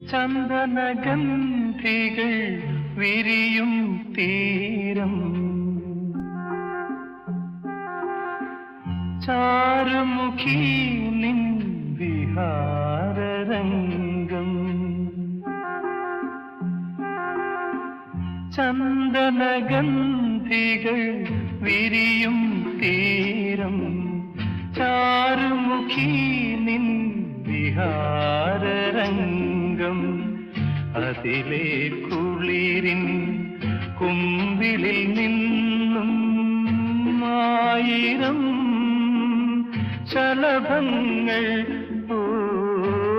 ചന്ദനഗന്ധികൾ വിരിയും തീരം. ചാരുമുഖി നിൻ വിഹാരരംഗം. ചന്ദനഗന്ധികൾ വിരിയും തീരം. ചാരുമുഖി നിൻ വിഹാരരംഗം. അതിലെ കുളിരിൻ കുമ്പിളിൽ നിന്നും ആയിരം ശലഭങ്ങൾ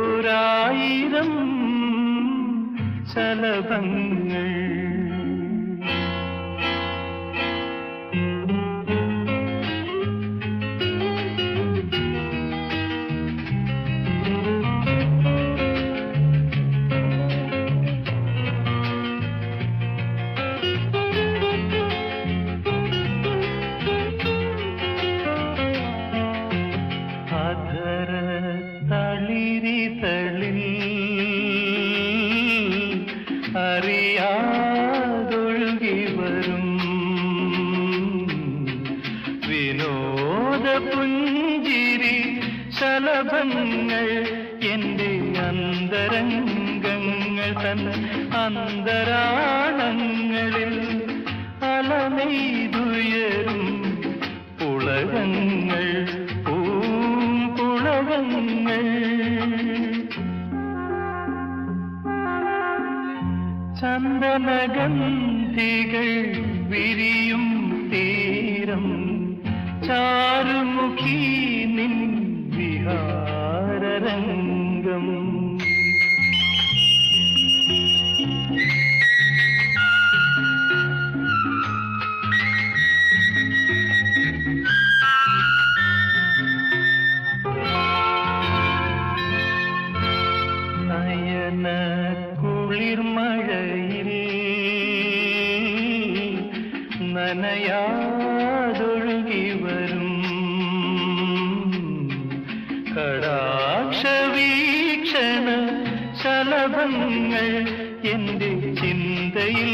ഓരായിരം ശലഭങ്ങൾ അറിയാതൊഴുകി വരും വിനോദ പുഞ്ചിരി ശലഭങ്ങൾ എന്റെ അന്തരംഗങ്ങൾ തൻ അന്തരാണങ്ങളിൽ അലനെയ്തുയരും. പുളകങ്ങൾ പൂമ്പുളകങ്ങൾ ചന്ദനഗന്ധികൾ വിരിയും തീരം ചാരുമുഖി നനയാതൊഴുകി വരും. കടാക്ഷ കടാക്ഷവീക്ഷണ ശലഭങ്ങൾ എന്റെ ചിന്തയിൽ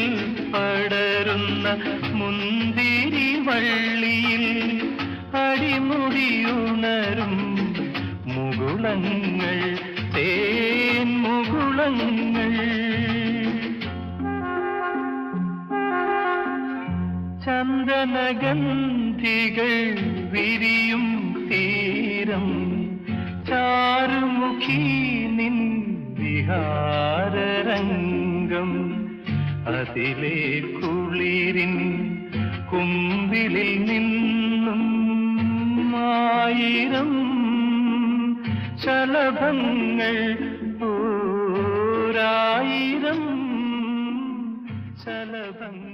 പടരുന്ന മുന്തിരി വള്ളിയിൽ അടിമുടിയുണരും മുകുളങ്ങൾ തേൻ മുകുളങ്ങൾ. ചന്ദനഗന്ധികൾ വിരിയും തീരം ചാരുമുഖി നിൻ വിഹാരരംഗം. അതിലെ കുളിരിൻ കുമ്പിലിൽ നിന്നും ആയിരം ശലഭങ്ങൾ ഓരായിരം ശലഭങ്ങൾ.